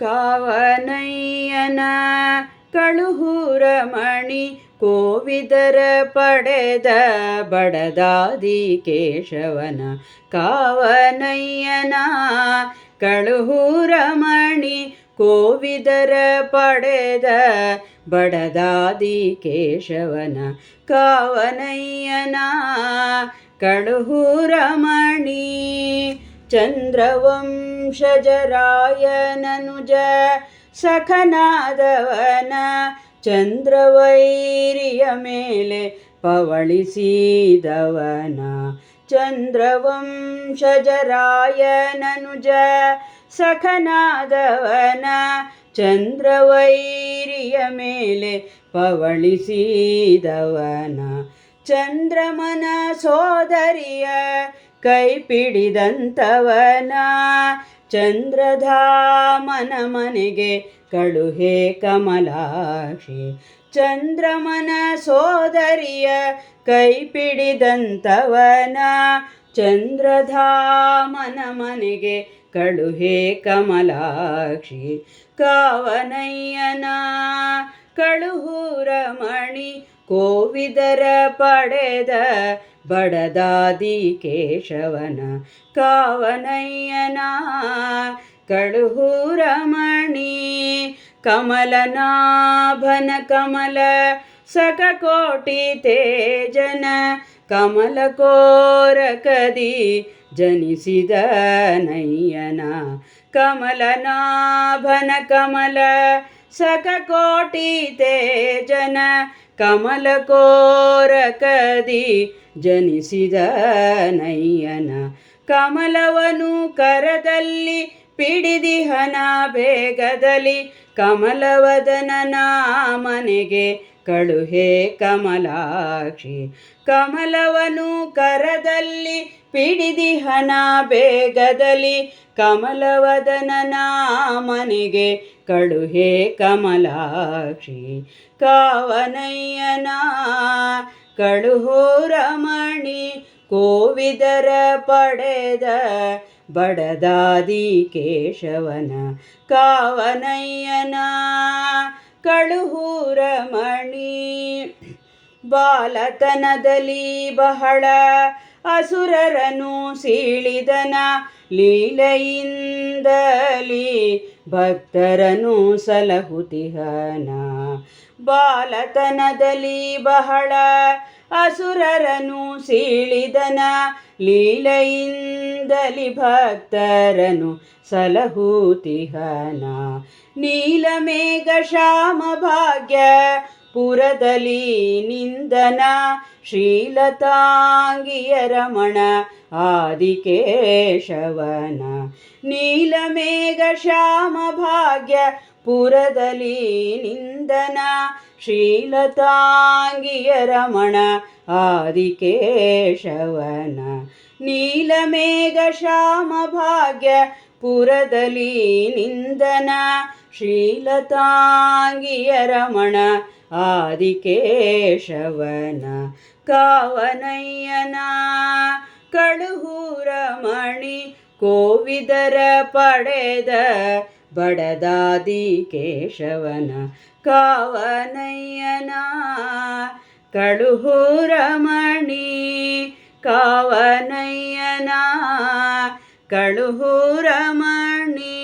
ಕಾವನಯ್ಯನ ಕಳುಹೂರಮಣಿ ಕೋವಿದರ ಪಡೆದ ಬಡದಾದಿ ಕೇಶವನ ಕಾವನಯ್ಯನ ಕಳುಹೂರಮಣಿ ಕೋವಿದರ ಪಡೆದ ಬಡದಾದಿ ಕೇಶವನ ಕಾವನಯ್ಯನ ಕಳುಹುರಮಣಿ ಚಂದ್ರವಂಶಜರಾಯನನುಜ ಸಖನಾದವನ ಚಂದ್ರವೈರಿಯ ಮೇಲೆ ಪವಳಿಸಿದವನ ಚಂದ್ರವಂಶಜರಾಯನನುಜ ಸಖನಾದವನ ಚಂದ್ರವೈರಿಯ ಮೇಲೆ ಪವಳಿಸಿದವನ ಚಂದ್ರಮನ ಸೋದರಿಯ ಕೈ ಪಿಡಿದಂಥವನ ಚಂದ್ರಧಾಮನ ಮನೆಗೆ ಕಳುಹೆ ಕಮಲಾಕ್ಷಿ ಚಂದ್ರಮನ ಸೋದರಿಯ ಕೈ ಪಿಡಿದಂಥವನ ಚಂದ್ರಧಾಮನ ಮನೆಗೆ ಕಳುಹೆ ಕಮಲಾಕ್ಷಿ ಕಾವನಯ್ಯನ ಕಳುಹೂರಮಣಿ ಕೋವಿದರ ಪಡೆದ ಬಡದಾದಿ ಕೇಶವನ ಕಾವನಯ್ಯನ ಕಳುಹೂರಮಣಿ ಕಮಲನಾಭನ ಕಮಲ, ಸಕಕೋಟಿ ತೇಜನ ಕಮಲ ಕೋರಕದಿ ಜನಿಸಿದ ನಯ್ಯನ, ಕಮಲನಾಭನ ಕಮಲ, ಸಕಕೋಟಿ ತೇಜನ ಕಮಲ ಕೋರಕದಿ ಜನಿಸಿದ ನಯ್ಯನ ಕಮಲವನು ಕರದಲ್ಲಿ ಪಿಡಿದಿಹನ ಬೇಗದಲ್ಲಿ ಕಮಲವದನ ಮನೆಗೆ ಕಳುಹೆ ಕಮಲಾಕ್ಷಿ, ಕಮಲವನು ಕರದಲ್ಲಿ ಪಿಡಿದಿಹನ ಬೇಗದಲ್ಲಿ ಕಮಲವದನನ ಮನೆಗೆ ಕಳುಹೆ ಕಮಲಾಕ್ಷಿ, ಕಾವನಯ್ಯನ ಕಳುಹುರಮಣಿ ಕೋವಿದರ ಪಡೆದ ಬಡದಾದಿ ಕೇಶವನ ಕಳುಹುರಮಣಿ ಬಾಲತನದಲ್ಲಿ ಬಹಳ ಅಸುರರನು ಸೀಳಿದನ ಲೀಲೆಯಿಂದಲಿ ಭಕ್ತರನು ಸಲಹುತಿಹನ. ಬಾಲತನದಲ್ಲಿ ಬಹಳ ಅಸುರರನು ಸೀಳಿದನ ಲೀಲೆಯಿಂದಲಿ ಭಕ್ತರನು ಸಲಹುತಿಹನ. ನೀಲಮೇಘ ಶ್ಯಾಮ ಭಾಗ್ಯ ಪುರದಲ್ಲಿ ನಿಂದನ ಶ್ರೀಲತಾಂಗಿಯ ರಮಣ ಆದಿಕೇಶವನ ನೀಲಮೇಘ ಶ್ಯಾಮ ಭಾಗ್ಯ ಪುರದಲ್ಲಿ ನಿಂದನ ಶ್ರೀಲತಾಂಗಿಯ ರಮಣ ಆದಿಕೇಶವನ ನೀಲಮೇಘ ಶ್ಯಾಮ ಭಾಗ್ಯ ಪುರದಲ್ಲಿ ನಿಂದನ ಶ್ರೀಲತಾಂಗಿಯ ರಮಣ ಆದಿಕೇಶವನ ಕಾವನಯ್ಯನ ಕಳುಹೂರಮಣಿ ಕೋವಿದರ ಪಡೆದ ಬಡದಾದಿ ಕೇಶವನ ಕಾವನಯ್ಯನ ಕಳುಹೂರಮಣಿ ಕಾವನಯ್ಯನ ಕಳುಹುರಮಣಿ